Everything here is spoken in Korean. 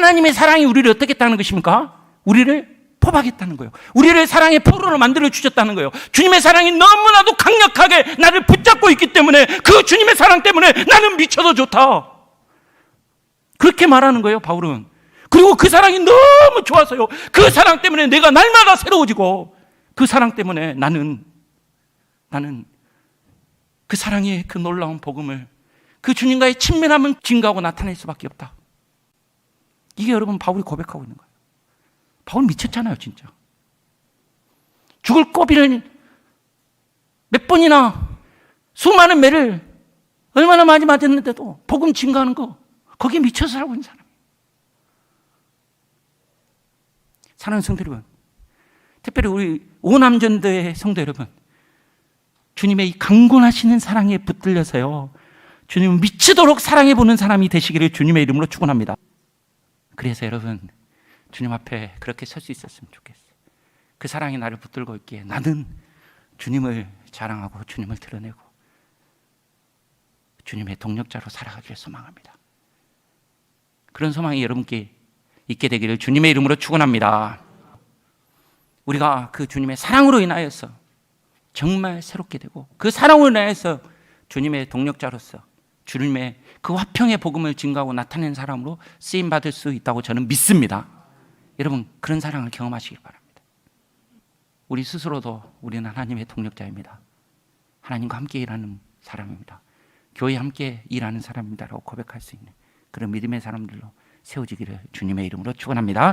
하나님의 사랑이 우리를 어떻게 했다는 것입니까? 우리를 포박했다는 거예요. 우리를 사랑의 포로로 만들어 주셨다는 거예요. 주님의 사랑이 너무나도 강력하게 나를 붙잡고 있기 때문에 그 주님의 사랑 때문에 나는 미쳐도 좋다. 그렇게 말하는 거예요, 바울은. 그리고 그 사랑이 너무 좋아서요. 그 사랑 때문에 내가 날마다 새로워지고 그 사랑 때문에 나는 나는 그 사랑의 그 놀라운 복음을 그 주님과의 친밀함을 증가하고 나타낼 수밖에 없다. 이게 여러분 바울이 고백하고 있는 거예요. 바울 미쳤잖아요, 진짜. 죽을 꼬비를 몇 번이나 수많은 매를 얼마나 많이 맞았는데도 복음 증가하는 거 거기에 미쳐서 살고 있는 사람. 사랑하는 성도 여러분, 특별히 우리 오남전도의 성도 여러분, 주님의 이 강권하시는 사랑에 붙들려서요, 주님 미치도록 사랑해 보는 사람이 되시기를 주님의 이름으로 축원합니다. 그래서 여러분, 주님 앞에 그렇게 설 수 있었으면 좋겠어요. 그 사랑이 나를 붙들고 있기에 나는 주님을 자랑하고 주님을 드러내고 주님의 동력자로 살아가기를 소망합니다. 그런 소망이 여러분께 있게 되기를 주님의 이름으로 축원합니다. 우리가 그 주님의 사랑으로 인하여서 정말 새롭게 되고 그 사랑으로 인하여서 주님의 동력자로서 주님의 그 화평의 복음을 증가하고 나타낸 사람으로 쓰임 받을 수 있다고 저는 믿습니다. 여러분 그런 사랑을 경험하시길 바랍니다. 우리 스스로도 우리는 하나님의 동력자입니다. 하나님과 함께 일하는 사람입니다. 교회 함께 일하는 사람입니다라고 고백할 수 있는 그런 믿음의 사람들로 세워지기를 주님의 이름으로 축원합니다.